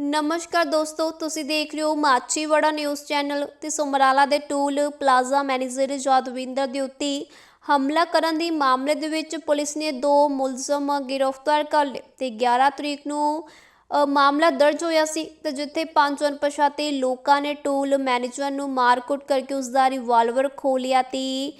ਨਮਸਕਾਰ ਦੋਸਤੋ, ਤੁਸੀਂ ਦੇਖ ਰਹੇ ਹੋ ਮਾਚੀਵਾੜਾ ਨਿਊਜ਼ ਚੈਨਲ ਤੇ ਸਮਰਾਲਾ ਦੇ ਟੂਲ ਪਲਾਜ਼ਾ ਮੈਨੇਜਰ ਯਾਦਵਿੰਦਰ ਦੇ ਉੱਤੇ ਹਮਲਾ ਕਰਨ ਦੇ ਮਾਮਲੇ ਦੇ ਵਿੱਚ ਪੁਲਿਸ ਨੇ ਦੋ ਮੁਲਜ਼ਮ ਗ੍ਰਿਫਤਾਰ ਕਰ ਲਏ ਤੇ 11 ਤਰੀਕ ਨੂੰ ਮਾਮਲਾ ਦਰਜ ਹੋਇਆ ਸੀ ਤੇ ਜਿੱਥੇ ਪੰਜ ਅਣਪਛਾਤੇ ਲੋਕਾਂ ਨੇ ਟੂਲ ਮੈਨੇਜਰ ਨੂੰ ਮਾਰਕੁੱਟ ਕਰਕੇ ਉਸ ਦਾ ਰਿਵਾਲਵਰ ਖੋਲਿਆ ਤੇ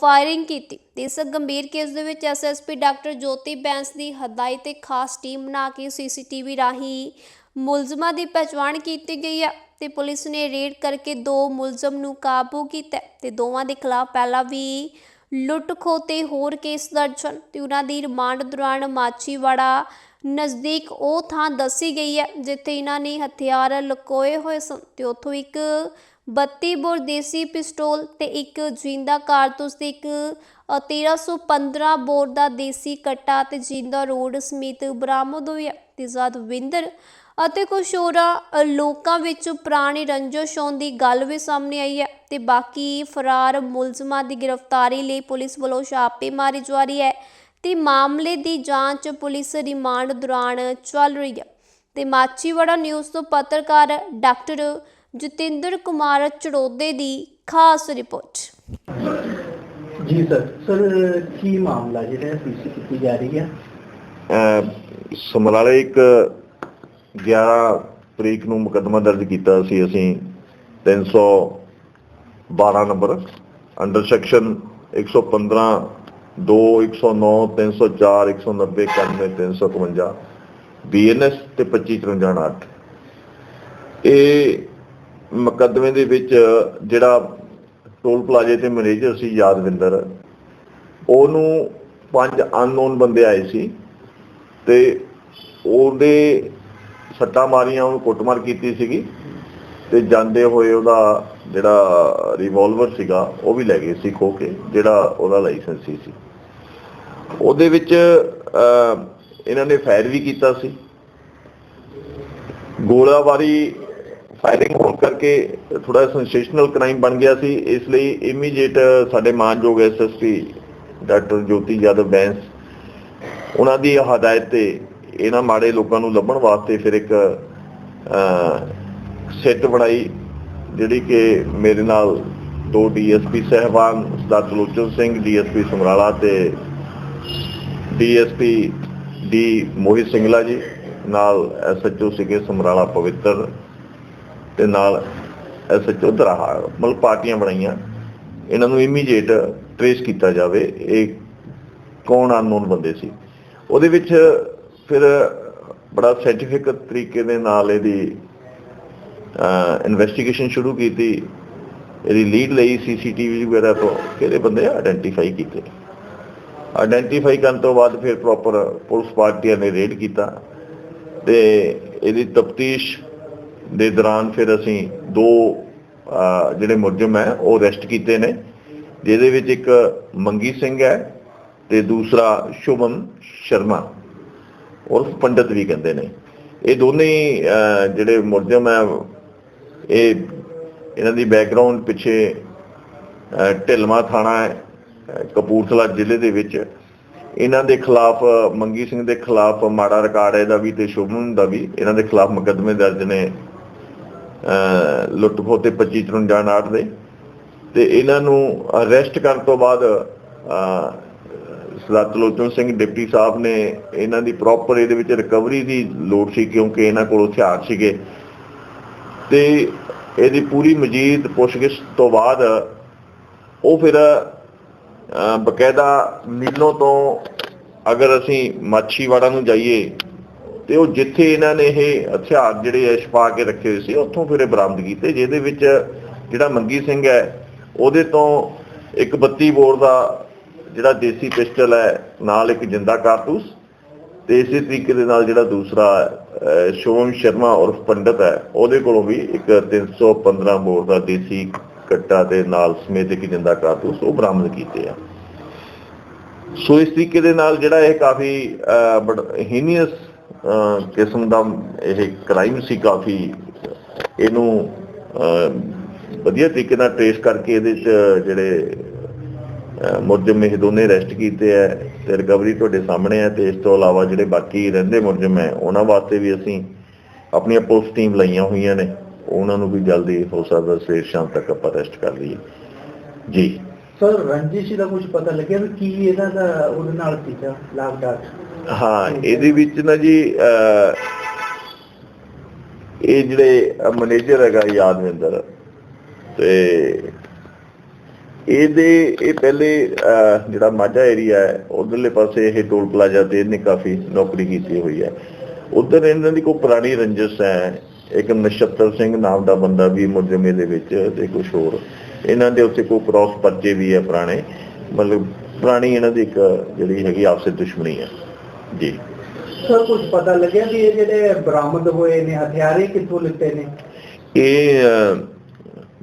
ਫਾਇਰਿੰਗ ਕੀਤੀ। ਤੇ ਇਸ ਗੰਭੀਰ ਕੇਸ ਦੇ ਵਿੱਚ ਐਸਐਸਪੀ ਡਾਕਟਰ ਜੋਤੀ ਬੈਂਸ ਦੀ ਹਦਾਇਤ ਤੇ ਖਾਸ ਟੀਮ ਬਣਾ ਕੇ ਸੀਸੀਟੀਵੀ ਰਾਹੀਂ ਮੁਲਜ਼ਮਾਂ ਦੀ ਪਛਾਣ ਕੀਤੀ ਗਈ ਹੈ ਤੇ ਪੁਲਿਸ ਨੇ ਰੇਡ ਕਰਕੇ ਦੋ ਮੁਲਜ਼ਮ ਨੂੰ ਕਾਬੂ ਕੀਤਾ ਤੇ ਦੋਵਾਂ ਦੇ ਖਿਲਾਫ ਪਹਿਲਾਂ ਵੀ ਲੁੱਟ ਖੋਹ ਤੇ ਹੋਰ ਕੇਸ ਦਰਜ ਹਨ ਤੇ ਉਹਨਾਂ ਦੀ ਰਿਮਾਂਡ ਦੌਰਾਨ ਮਾਚੀਵਾੜਾ ਨਜ਼ਦੀਕ ਉਹ ਥਾਂ ਦੱਸੀ ਗਈ ਹੈ ਜਿੱਥੇ ਇਹਨਾਂ ਨੇ ਹਥਿਆਰ ਲੁਕੋਏ ਹੋਏ ਸਨ ਤੇ ਉੱਥੋਂ ਇੱਕ 32 ਬੋਰ ਦੇਸੀ ਪਿਸਤੌਲ ਤੇ ਇੱਕ ਜਿੰਦਾ ਕਾਰਤੂਸ ਤੇ ਇੱਕ ਅ, 1315 ਬੋਰ ਦਾ ਦੇਸੀ ਕੱਟਾ ਤੇ ਜਿੰਦਾ ਰੋਡ ਸਮੇਤ ਬਰਾਮਦ ਹੋਇਆ ਤੇ ਯਾਦਵਿੰਦਰ ਅਤੇ ਕੁਝ ਹੋਰਾਂ ਲੋਕਾਂ ਵਿੱਚ ਪੁਰਾਣੀ ਰੰਜਿਸ਼ ਹੋਣ ਦੀ ਗੱਲ ਵੀ ਸਾਹਮਣੇ ਆਈ ਹੈ ਤੇ ਬਾਕੀ ਫਰਾਰ ਮੁਲਜ਼ਮਾਂ ਦੀ ਗ੍ਰਿਫਤਾਰੀ ਲਈ ਪੁਲਿਸ ਵੱਲੋਂ ਛਾਪੇਮਾਰੀ ਜਾਰੀ ਹੈ ਤੇ ਮਾਮਲੇ ਦੀ ਜਾਂਚ ਪੁਲਿਸ ਰਿਮਾਂਡ ਦੌਰਾਨ ਚੱਲ ਰਹੀ ਹੈ। ਤੇ ਮਾਚੀਵਾੜਾ ਨਿਊਜ਼ ਤੋਂ ਪੱਤਰਕਾਰ ਡਾਕਟਰ ਜਤਿੰਦਰ ਕੁਮਾਰ ਚੜੋਦੇ ਦੀ ਖਾਸ ਰਿਪੋਰਟ। ਜੀ ਸਰ ਸਰ ਕੀ ਮਾਮਲਾ ਜਿਹੜਾ ਪੀਸੀ ਕੀਤੀ ਜਾ ਰਹੀ ਹੈ? ਸਮਰਾਲੇ ਇੱਕ 11 ਤਰੀਕ ਨੂੰ ਮੁਕੱਦਮਾ ਦਰਜ ਕੀਤਾ ਸੀ ਅਸੀਂ 312 ਨੰਬਰ, ਅੰਡਰ ਸੈਕਸ਼ਨ 115 2 109 304 190 91 351 ਬੀਐਨਐਸ ਤੇ 2553 ਇਹ ਮੁਕੱਦਮੇ ਦੇ ਵਿੱਚ ਜਿਹੜਾ ਟੋਲ ਪਲਾਜ਼ੇ ਤੇ ਮੈਨੇਜਰ ਸੀ ਯਾਦਵਿੰਦਰ, ਉਹਨੂੰ ਪੰਜ ਅਨਨੋਨ ਬੰਦੇ ਆਏ ਸੀ ਤੇ ਉਹਦੇ ਸੱਟਾਂ ਮਾਰੀਆਂ, ਉਹਨੂੰ ਕੁੱਟਮਾਰ ਕੀਤੀ ਸੀਗੀ ਤੇ ਜਾਂਦੇ ਹੋਏ ਉਹਦਾ ਜਿਹੜਾ ਰਿਵਾਲਵਰ ਸੀਗਾ, ਉਹ ਵੀ ਲੈ ਗਏ ਸੀ ਖੋ ਕੇ, ਜਿਹੜਾ ਉਹਦਾ ਲਾਇਸੈਂਸ ਸੀ ਸੀ। ਉਹਦੇ ਵਿੱਚ ਇਹਨਾਂ ਨੇ ਫਾਇਰ ਵੀ ਕੀਤਾ ਸੀ। ਗੋਲਾਬਾਰੀ ਫਾਇਰਿੰਗ ਹੋਣ ਕਰਕੇ ਥੋੜਾ ਸੈਂਸੇਸ਼ਨਲ ਕ੍ਰਾਈਮ ਬਣ ਗਿਆ ਸੀ। ਇਸ ਲਈ ਇਮੀਡੀਏਟ ਸਾਡੇ ਮਾਨਯੋਗ ਐਸਐਸਪੀ ਡਾਕਟਰ ਜੋਤੀ ਯਾਦਵ ਬੈਂਸ, ਉਹਨਾਂ ਦੀ ਹਦਾਇਤ ਤੇ ਇਹਨਾਂ ਮਾੜੇ ਲੋਕਾਂ ਨੂੰ ਲੱਭਣ ਵਾਸਤੇ ਫਿਰ ਇੱਕ ਸੈੱਟ ਬਣਾਈ, ਜਿਹੜੀ ਕਿ ਮੇਰੇ ਨਾਲ ਦੋ ਡੀਐਸਪੀ ਸਹਿਬਾਨ ਸਰਦਾਰ ਤਲੋਚਨ ਸਿੰਘ, ਡੀਐਸਪੀ ਸਮਰਾਲਾ ਤੇ ਡੀਐਸਪੀ ਡੀ ਮੋਹਿਤ ਸਿੰਘਲਾ ਜੀ, ਨਾਲ ਐਸਐਚਓ ਸੀਗੇ ਸਮਰਾਲਾ ਪਵਿੱਤਰ ਤੇ ਨਾਲ ਐਸਐਚਓ ਦਰਾਹਾ ਮਤਲਬ ਪਾਰਟੀਆਂ ਬਣਾਈਆਂ। ਇਹਨਾਂ ਨੂੰ ਇਮੀਡੀਏਟ ਟ੍ਰੇਸ ਕੀਤਾ ਜਾਵੇ, ਇਹ ਕੌਣ ਅਨਨੋਨ ਬੰਦੇ ਸੀ। ਉਹਦੇ ਵਿੱਚ ਫਿਰ ਬੜਾ ਸਾਇੰਟੀਫਿਕ ਤਰੀਕੇ ਦੇ ਨਾਲ ਇਹਦੀ ਇਨਵੈਸਟੀਗੇਸ਼ਨ ਸ਼ੁਰੂ ਕੀਤੀ। ਇਹਦੀ ਲੀਡ ਲਈ ਸੀਸੀਟੀਵੀ ਵਗੈਰਾ ਤੋਂ ਕਿਹੜੇ ਬੰਦੇ ਆਇਡੈਂਟੀਫਾਈ ਕੀਤੇ। ਆਇਡੈਂਟੀਫਾਈ ਕਰਨ ਤੋਂ ਬਾਅਦ ਫਿਰ ਪ੍ਰੋਪਰ ਪੁਲਿਸ ਪਾਰਟੀਆਂ ਨੇ ਰੇਡ ਕੀਤਾ ਤੇ ਇਹਦੀ ਤਫਤੀਸ਼ ਦੇ ਦੌਰਾਨ ਫਿਰ ਅਸੀਂ ਦੋ ਜਿਹੜੇ ਮੁਲਜ਼ਮ ਹੈ ਉਹ ਅਰੈਸਟ ਕੀਤੇ ਨੇ, ਜਿਹਦੇ ਵਿੱਚ ਇੱਕ ਮੰਗੀ ਸਿੰਘ ਹੈ ਤੇ ਦੂਸਰਾ ਸ਼ੁਭਮ ਸ਼ਰਮਾ। ਉਰਫ ਪੰਡਤ ਵੀ ਕਹਿੰਦੇ ਨੇ। ਇਹ ਦੋਨੇ ਜਿਹੜੇ ਮੁਲਜ਼ਮ ਹੈ ਇਹ ਇਹਨਾਂ ਦੀ ਬੈਕਗ੍ਰਾਉਂਡ ਪਿੱਛੇ ਢਿਲਮਾ ਥਾਣਾ ਹੈ ਕਪੂਰਥਲਾ ਜ਼ਿਲ੍ਹੇ ਦੇ ਵਿੱਚ। ਇਹਨਾਂ ਦੇ ਖਿਲਾਫ ਮੰਗੀ ਸਿੰਘ ਦੇ ਖਿਲਾਫ ਮਾੜਾ ਰਿਕਾਰਡ ਹੈ ਇਹਦਾ ਵੀ ਤੇ ਸ਼ੁਭਮ ਦਾ ਵੀ। ਇਹਨਾਂ ਦੇ ਖਿਲਾਫ ਮੁਕੱਦਮੇ ਦਰਜ ਨੇ ਅਹ, ਲੁੱਟ ਖੋਹ ਤੇ 25 53 ਆਠ ਦੇ। ਤੇ ਇਹਨਾਂ ਨੂੰ ਅਰੈਸਟ ਕਰਨ ਤੋਂ ਬਾਅਦ ਅਹ, ਸਿੰਘ ਡਿਪਟੀ ਸਾਹਿਬ ਨੇ ਇਹਨਾਂ ਦੀ ਪ੍ਰੋਪਰ ਇਹਦੇ ਵਿੱਚ ਰਿਕਵਰੀ ਦੀ ਲੋੜ ਸੀ ਕਿਉਂਕਿ ਇਹਨਾਂ ਕੋਲ ਹਥਿਆਰ ਸੀਗੇ। ਤੇ ਇਹਦੀ ਪੂਰੀ ਮਜੀਦ ਪੁੱਛਗਿੱਛ ਤੋਂ ਬਾਅਦ ਉਹ ਫਿਰ ਬਕਾਇਦਾ ਨੀਲੋਂ ਤੋਂ ਅਗਰ ਅਸੀਂ ਮਾਛੀਵਾੜਾ ਨੂੰ ਜਾਈਏ ਤੇ ਉਹ ਜਿੱਥੇ ਇਹਨਾਂ ਨੇ ਇਹ ਹਥਿਆਰ ਜਿਹੜੇ ਐ ਛਪਾ ਕੇ ਰੱਖੇ ਹੋਏ ਸੀ ਉੱਥੋਂ ਫਿਰ ਇਹ ਬਰਾਮਦ ਕੀਤੇ ਜਿਹਦੇ ਵਿੱਚ ਜਿਹੜਾ ਮੰਗੀ ਸਿੰਘ ਹੈ ਉਹਦੇ ਤੋਂ ਇੱਕ 32 ਬੋਰ ਦਾ ਜਿਹੜਾ ਦੇਸੀ ਪਿਸਟਲ ਹੈ, ਨਾਲ ਇੱਕ ਜਿੰਦਾ ਕਾਰਤੂਸ ਤੇ ਇਸੇ ਤਰੀਕੇ ਦੇ ਨਾਲ ਜਿਹੜਾ ਦੂਸਰਾ ਸ਼ੋਮ ਸ਼ਰਮਾ ਉਰਫ ਪੰਡਤ ਹੈ, ਉਹਦੇ ਕੋਲੋਂ ਵੀ ਇੱਕ 315 ਬੋਰ ਦਾ ਦੇਸੀ ਕੱਟਾ ਤੇ ਨਾਲ ਸਮੇਤ ਇੱਕ ਜਿੰਦਾ ਕਾਰਤੂਸ ਉਹ ਬਰਾਮਦ ਕੀਤੇ ਆ। ਸੋ ਇਸ ਤਰੀਕੇ ਦੇ ਨਾਲ ਜਿਹੜਾ ਇਹ ਕਾਫੀ ਹੀਨੀਅਸ ਕਿਸਮ ਦਾ ਇਹ ਕ੍ਰਾਈਮ ਸੀ ਕਾਫੀ, ਇਹਨੂੰ ਵਧੀਆ ਤਰੀਕੇ ਨਾਲ ਟ੍ਰੇਸ ਕਰਕੇ ਇਹਦੇ ਚ ਜਿਹੜੇ ਅਹ ਮੁਲਜ਼ਮ ਇਹ ਦੋਨੇ ਅਰੈਸਟ ਕੀਤੇ ਹੈ ਤੇ ਰਿਕਵਰੀ ਤੁਹਾਡੇ ਸਾਹਮਣੇ ਹੈ ਤੇ ਇਸ ਤੋਂ ਇਲਾਵਾ ਜਿਹੜੇ ਬਾਕੀ ਰਹਿੰਦੇ ਮੁਲਜ਼ਮ ਹੈ ਉਹਨਾਂ ਵਾਸਤੇ ਵੀ ਅਸੀਂ ਆਪਣੀਆਂ ਪੁਲਿਸ ਟੀਮ ਲਾਈਆਂ ਹੋਈਆਂ ਨੇ। ਉਹਨਾਂ ਨੂੰ ਵੀ ਜਲਦੀ ਹੋ ਸਕਦਾ ਸਵੇਰ ਸ਼ਾਮ ਤੱਕ ਆਪਾਂ ਅਰੈਸਟ ਕਰ ਲਈਏ। ਜੀ। ਸਰ ਰੰਜਿਸ਼ ਦਾ ਕੁਝ ਪਤਾ ਲੱਗਿਆ ਵੀ ਕੀ ਇਹਨਾਂ ਦਾ ਉਹਦੇ ਨਾਲ ਸੀਗਾ ਲਾਗਡਾਟ ਹਾਂ ਇਹਦੇ ਵਿੱਚ ਨਾ ਜੀ ਇਹ ਜਿਹੜੇ ਮੈਨੇਜਰ ਹੈਗਾ ਯਾਦਵਿੰਦਰ ਤੇ ਇਹਦੇ ਇਹ ਪਹਿਲੇ ਜਿਹੜਾ ਮਾਝਾ ਏਰੀਆ ਹੈ ਉਧਰਲੇ ਪਾਸੇ ਇਹ ਟੋਲ ਪਲਾਜ਼ਾ ਤੇ ਇਹਨੇ ਕਾਫੀ ਨੌਕਰੀ ਕੀਤੀ ਹੋਈ ਹੈ। ਉਧਰ ਇਹਨਾਂ ਦੀ ਕੋਈ ਪੁਰਾਣੀ ਰੰਜਿਸ਼ ਹੈ ਇੱਕ ਨਛੱਤਰ ਸਿੰਘ ਨਾਮ ਦਾ ਬੰਦਾ ਵੀ ਮੁਰਜਮੇ ਦੇ ਵਿੱਚ ਤੇ ਕੁਝ ਹੋਰ। ਇਹਨਾਂ ਦੇ ਉੱਤੇ ਕੋਈ ਕ੍ਰਾਸ ਪਰਚੇ ਵੀ ਹੈ ਪੁਰਾਣੇ ਮਤਲਬ ਪੁਰਾਣੀ ਇਹਨਾਂ ਦੀ ਇੱਕ ਜਿਹੜੀ ਹੈਗੀ ਆਪਸੇ ਦੁਸ਼ਮਣੀ ਹੈ। ਜੀ। ਸਰ ਕੁਝ ਪਤਾ ਲੱਗਿਆ ਵੀ ਇਹ ਜਿਹੜੇ ਬਰਾਮਦ ਹੋਏ ਨੇ ਹਥਿਆਰੇ ਕਿੱਥੋਂ ਲਿੱਤੇ ਨੇ? ਇਹ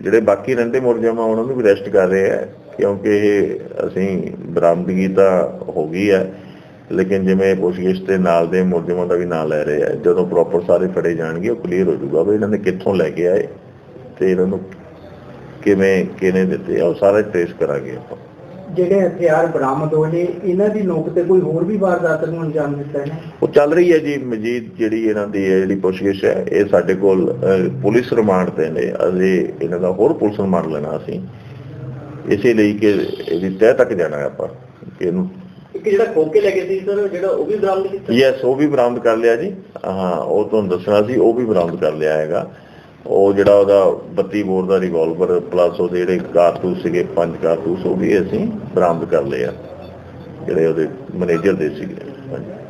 ਜਿਹੜੇ ਬਾਕੀ ਰਹਿੰਦੇ ਮੁਲਜ਼ਮ ਉਹਨਾਂ ਨੂੰ ਵੀ ਅਰੈਸਟ ਕਰ ਰਹੇ ਆ, ਕਿਉਂਕਿ ਅਸੀਂ ਬਰਾਮਦਗੀ ਤਾਂ ਹੋ ਗਈ ਹੈ ਲੇਕਿਨ ਜਿਵੇਂ ਪੁੱਛਗਿੱਛ ਦੇ ਨਾਲ ਦੇ ਮੁਲਜ਼ਮਾਂ ਦਾ ਵੀ ਨਾਂ ਲੈ ਰਹੇ ਆ, ਜਦੋਂ ਪ੍ਰੋਪਰ ਸਾਰੇ ਫੜੇ ਜਾਣਗੇ, ਉਹ ਕਲੀਅਰ ਹੋ ਜਾਊਗਾ ਵੀ ਇਹਨਾਂ ਨੇ ਕਿੱਥੋਂ ਲੈ ਕੇ ਆਏ ਤੇ ਇਹਨਾਂ ਨੂੰ ਕਿਵੇਂ, ਕਿਹਨੇ ਦਿੱਤੇ ਆ, ਉਹ ਸਾਰਾ ਟ੍ਰੇਸ ਕਰਾਂਗੇ ਆਪਾਂ। ਜਿਹੜੇ ਹਥਿਆਰ ਬਰਾਮਦ ਹੋਏ ਨੇ ਇਹਨਾਂ ਦੀ ਨੋਕ ਤੇ ਕੋਈ ਹੋਰ ਵੀ ਵਾਰਦਾਤ ਨੂੰ ਅੰਜਾਮ ਦਿੱਤਾ ਇਹਨੇ ਉਹ ਚੱਲ ਰਹੀ ਹੈ ਜੀ ਮਜੀਦ ਜਿਹੜੀ ਇਹਨਾਂ ਦੀ ਹੈ ਜਿਹੜੀ ਪੁੱਛਗਿੱਛ ਹੈ ਇਹ ਸਾਡੇ ਕੋਲ ਪੁਲਿਸ ਰਿਮਾਂਡ ਤੇ ਨੇ। ਅਜੇ ਇਹਨਾਂ ਦਾ ਹੋਰ ਪੁਲਿਸ ਰਿਮਾਂਡ ਲੈਣਾ ਅਸੀਂ ਇਸੇ ਲਈ ਕਿ ਇਹਦੀ ਤਹਿ ਤੱਕ ਜਾਣਾ ਹੈ ਆਪਾਂ ਕਿ ਇਹਨੂੰ ਇੱਕ ਜਿਹੜਾ ਖੋਕੇ ਲੈ ਸੀ ਸਰ ਜਿਹੜਾ ਉਹ ਵੀ ਬਰਾਮਦ ਕੀਤਾ? ਯੈਸ ਉਹ ਵੀ ਬਰਾਮਦ ਕਰ ਲਿਆ ਜੀ। ਹਾਂ ਉਹ ਤੁਹਾਨੂੰ ਦੱਸਣਾ ਸੀ ਉਹ ਵੀ ਬਰਾਮਦ ਕਰ ਲਿਆ ਹੈਗਾ। ਉਹ ਜਿਹੜਾ ਉਹਦਾ 32 ਬੋਰ ਦਾ ਰਿਵਾਲਵਰ ਪਲੱਸ ਉਹਦੇ ਜਿਹੜੇ ਕਾਰਤੂਸ ਸੀਗੇ, ਪੰਜ ਕਾਰਤੂਸ, ਉਹ ਵੀ ਅਸੀਂ ਬਰਾਮਦ ਕਰ ਲਏ ਆ, ਜਿਹੜੇ ਉਹਦੇ ਮੈਨੇਜਰ ਦੇ ਸੀਗੇ। ਹਾਂਜੀ।